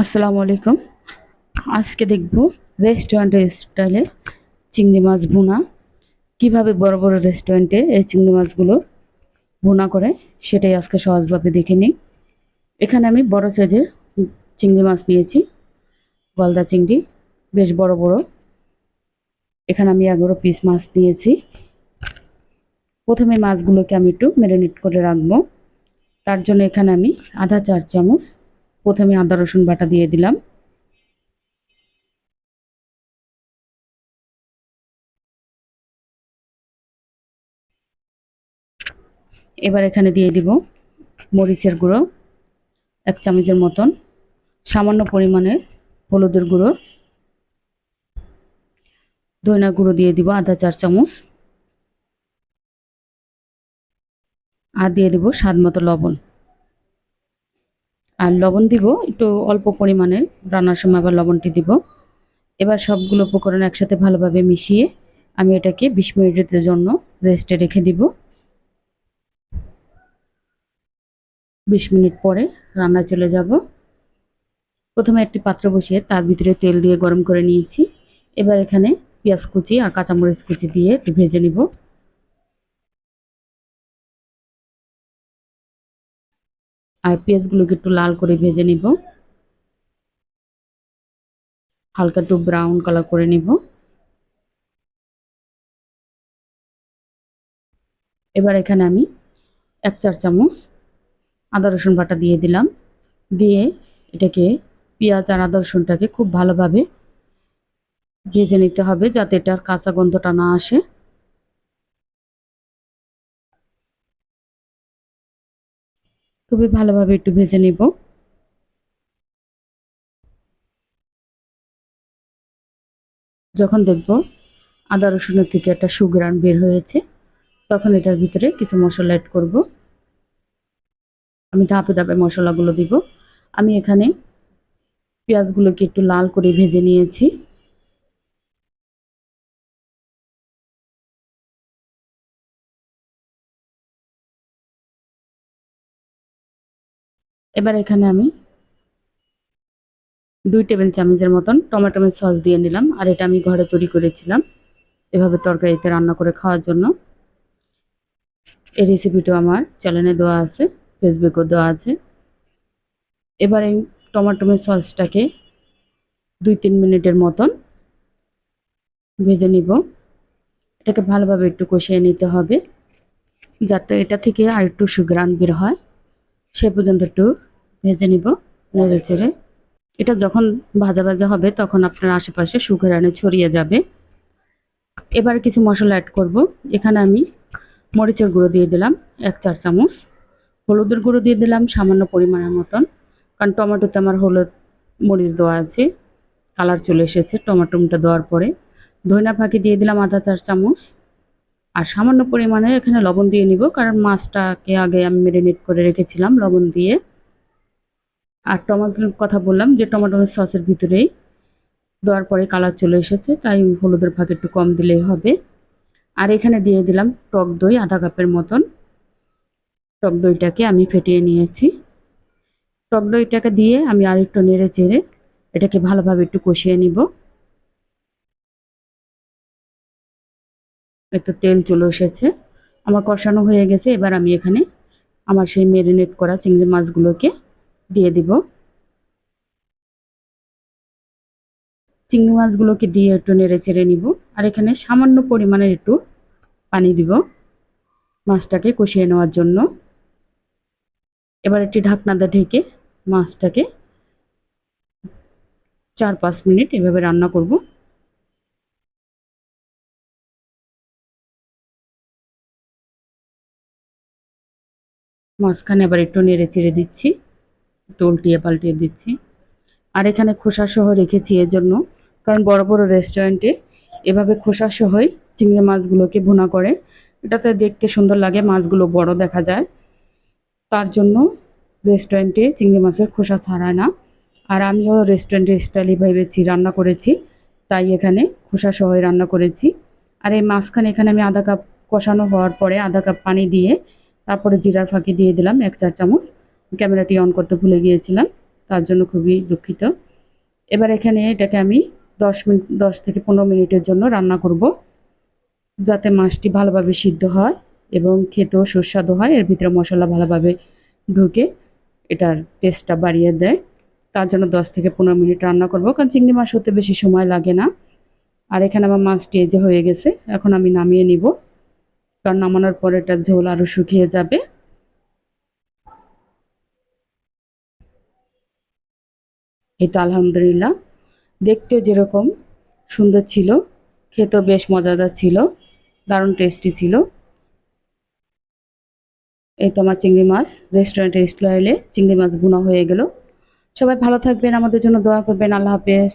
আসসালামু আলাইকুম। আজকে দেখব রেস্টুরেন্টের স্টাইলে চিংড়ি মাছ ভুনা। কীভাবে বড় বড় রেস্টুরেন্টে এই চিংড়ি মাছগুলো ভুনা করে, সেটাই আজকে সহজভাবে দেখে নিই। এখানে আমি বড় সাইজের চিংড়ি মাছ নিয়েছি গলদা চিংড়ি, বেশ বড় বড়। এখানে আমি এগারো পিস মাছ নিয়েছি। প্রথমে মাছগুলোকে আমি একটু ম্যারিনেট করে রাখব। তার জন্য এখানে আমি আধা চার চামচ প্রথমে আদা, রসুন বাটা দিয়ে দিলাম। এবার এখানে দিয়ে দিব মরিচের গুঁড়ো, এক চামচের মতন। সামান্য পরিমাণে হলুদের গুঁড়ো। ধনিয়া গুঁড়ো দিয়ে দিব আধা চার চামচ। আর দিয়ে দিব স্বাদ মতো লবণ। আর লবণ দিব, একটু অল্প পরিমাণে রান্নার সময় আবার লবণটি দিব। এবার সবগুলো উপকরণ একসাথে ভালোভাবে মিশিয়ে আমি এটাকে বিশ মিনিটের জন্য রেস্টে রেখে দিব। বিশ মিনিট পরে রান্না চলে যাব। প্রথমে একটি পাত্র বসিয়ে তার ভিতরে তেল দিয়ে গরম করে নিয়েছি। এবার এখানে পেঁয়াজ কুচি আর কাঁচামরিচ কুচি দিয়ে ভেজে নিব। আর পেঁয়াজগুলোকে একটু লাল করে ভেজে নিব। হালকা একটু ব্রাউন কালার করে নিব। এবার এখানে আমি এক চার চামচ আদা, রসুন বাটা দিয়ে দিলাম। দিয়ে এটাকে পেঁয়াজ আর আদা, রসুনটাকে খুব ভালোভাবে ভেজে নিতে হবে যাতে এটার কাঁচা গন্ধটা না আসে। খুবই ভালোভাবে একটু ভেজে নেব। যখন দেখব আদা রসুনের থেকে একটা সুগ্রান বের হয়েছে, তখন এটার ভিতরে কিছু মশলা অ্যাড করব। আমি ধাপে ধাপে মশলাগুলো দিব। আমি এখানে পেঁয়াজগুলোকে একটু লাল করে ভেজে নিয়েছি। এবার এখানে আমি দুই টেবিল চামচের মতন টমেটোমের সস দিয়ে নিলাম, আর এটা আমি ঘরে তৈরি করেছিলাম এভাবে তরকারিতে রান্না করে খাওয়ার জন্য। এই রেসিপিটা আমার চ্যানেলে দেওয়া আছে ফেসবুকেও দেওয়া আছে। এবার এই টমেটোমের সসটাকে দুই তিন মিনিটের মতন ভেজে নিব। এটাকে ভালোভাবে একটু কষিয়ে নিতে হবে, যাতে এটা থেকে আর একটু সুগ্রান বের হয়। সে পর্যন্ত একটু ভেজে নিব নেড়ে চেড়ে। এটা যখন ভাজা ভাজা হবে তখন আপনার আশেপাশে সুগেরানে ছড়িয়ে যাবে। এবার কিছু মশলা অ্যাড করব। এখানে আমি মরিচের গুঁড়ো দিয়ে দিলাম এক চার চামচ। হলুদের গুঁড়ো দিয়ে দিলাম সামান্য পরিমাণের মতন। কারণ টমেটোতে আমার হলুদ মরিচ দেওয়া আছে কালার চলে এসেছে টমেটোটা দেওয়ার পরে। ধনিয়া ফাঁকি দিয়ে দিলাম আধা চার চামচ। আর সামান্য পরিমাণে এখানে লবণ দিয়ে নিব, কারণ মাছটাকে আগে আমি ম্যারিনেট করে রেখেছিলাম লবণ দিয়ে। আর টমেটোর কথা বললাম যে টমেটোর সসের ভিতরেই দেওয়ার পরে কালার চলে এসেছে, তাই হলুদের ফাঁক একটু কম দিলেই হবে। আর এখানে দিয়ে দিলাম টক দই আধা কাপের মতন। টক দইটাকে আমি ফেটিয়ে নিয়েছি। টক দইটাকে দিয়ে আমি আর একটু নেড়ে চেড়ে এটাকে ভালোভাবে একটু কষিয়ে নিব। একটু তেল চলে এসেছে। আমার কষানো হয়ে গেছে, এবার আমি এখানে আমার সেই ম্যারিনেট করা চিংড়ি মাছগুলোকে দিয়ে দিব। চিংড়ি মাছগুলোকে দিয়ে একটু নেড়ে চেড়ে নিব, আর এখানে সামান্য পরিমাণের একটু পানি দিব মাছটাকে কষিয়ে নেওয়ার জন্য। এবার একটি ঢাকনা দিয়ে ঢেকে মাছটাকে চার পাঁচ মিনিট এভাবে রান্না করব। মাঝখানে আবার একটু নেড়ে চেড়ে দিচ্ছি, একটু উল্টিয়ে পাল্টিয়ে দিচ্ছি। আর এখানে খোসা সহ রেখেছি এর জন্য কারণ বড় বড় রেস্টুরেন্টে এভাবে খোসা সহই চিংড়ি মাছগুলোকে ভুনা করে। এটাতে দেখতে সুন্দর লাগে, মাছগুলো বড় দেখা যায়। তার জন্য রেস্টুরেন্টে চিংড়ি মাছের খোসা ছাড়ায় না। আর আমিও রেস্টুরেন্টের স্টাইলই ভেবেছি, রান্না করেছি, তাই এখানে খোসা সহই রান্না করেছি। আর এই মাঝখানে এখানে আমি আধা কাপ কষানো হওয়ার পরে আধা কাপ পানি দিয়ে তারপরে জিরার ফাঁকি দিয়ে দিলাম, এক চার চামচ। ক্যামেরাটি অন করতে ভুলে গিয়েছিলাম, তার জন্য খুবই দুঃখিত। এবার এখানে এটাকে আমি দশ মিনিট দশ থেকে পনেরো মিনিটের জন্য রান্না করব, যাতে মাছটি ভালোভাবে সিদ্ধ হয় এবং খেতেও সুস্বাদু হয়। এর ভিতরে মশলা ভালোভাবে ঢুকে এটার টেস্টটা বাড়িয়ে দেয়। তার জন্য দশ থেকে পনেরো মিনিট রান্না করব, কারণ চিংড়ি মাছ হতে বেশি সময় লাগে না। আর এখানে আমার মাছটি যে হয়ে গেছে, এখন আমি নামিয়ে নিব। কারণ নামানোর পর এটা ঝোল আরও শুকিয়ে যাবে। এই তো আলহামদুলিল্লাহ। দেখতেও যেরকম সুন্দর ছিল, খেতেও বেশ মজাদার ছিল, দারুণ টেস্টি ছিল। এই তো আমার চিংড়ি মাছ রেস্টুরেন্টের স্টাইলে চিংড়ি মাছ বোনা হয়ে গেল। সবাই ভালো থাকবেন, আমাদের জন্য দোয়া করবেন, আল্লাহ হাফেজ।